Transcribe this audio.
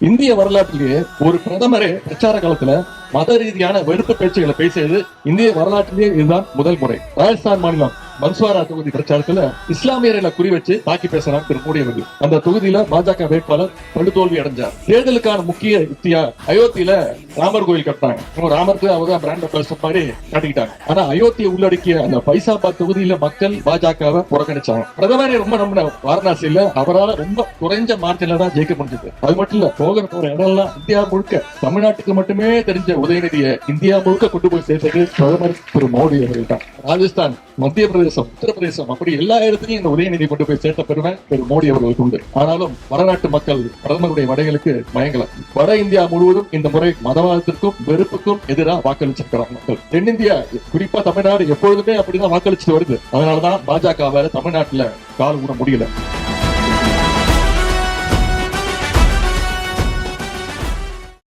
இந்திய வரலாற்றிலேயே ஒரு பிரதமரே பிரச்சார காலத்துல மத ரீதியான வெறுப்பு பேச்சுகளை பேசியது இந்திய வரலாற்றிலேயே இதுதான் முதல் முறை. ராஜஸ்தான் மாநிலம் பன்ஸ்வாரா தொகுதி பிரச்சாரத்துல இஸ்லாமியர்களை குறி வச்சு தாக்கி பேசினார் திரு மோடி அவர்கள் அந்த தொகுதியில பாஜக வேட்பாளர் படுதோல்வி அடைஞ்சார். தேர்தலுக்கான முக்கிய யுக்தியா அயோத்தியில ராமர் கோயில் கட்டினாங்க. ராமருக்கு அவர் தான் பிராண்ட் அம்பாசிடர் மாதிரி காட்டிக்கிட்டாங்க. ஆனா அயோத்தியை உள்ளடக்கிய அந்த பைசாபாத் தொகுதியில மக்கள் பாஜகவை புறக்கணிச்சாங்க. பிரதமரை ரொம்ப நம்ம வாரணாசியில அவரால் ரொம்ப குறைஞ்ச மார்ஜின்ல தான் ஜெயிக்க முடிஞ்சது. அது மட்டும் இல்ல போகிற போற இடம்லாம் இந்தியா முழுக்க தமிழ்நாட்டுக்கு மட்டுமே தெரிஞ்ச உதயநிதியை இந்தியா முழுக்க கொண்டு போய் சேர்த்தது பிரதமர் திரு மோடி அவர்கள் தான் ராஜஸ்தான் மத்திய பிரதேச பிரதேசம் உத்தரப்பிரதேசம் அப்படி எல்லா இடத்துலயும் இந்த உதயநிதி கொண்டு போய் சேர்த்த பெருமை திரு மோடி அவர்களுக்கு உண்டு. ஆனாலும் வடநாட்டு மக்கள் பிரதமருடைய வடைகளுக்கு மயங்கல. வட இந்தியா முழுவதும் இந்த முறை மதவாதத்திற்கும் வெறுப்புக்கும் எதிராக வாக்களிச்சிருக்கிறார் மக்கள். தென்னிந்தியா குறிப்பா தமிழ்நாடு எப்பொழுதுமே அப்படிதான் வாக்களிச்சுட்டு வருது. அதனாலதான் பாஜகவால தமிழ்நாட்டுல கால் கூட முடியல.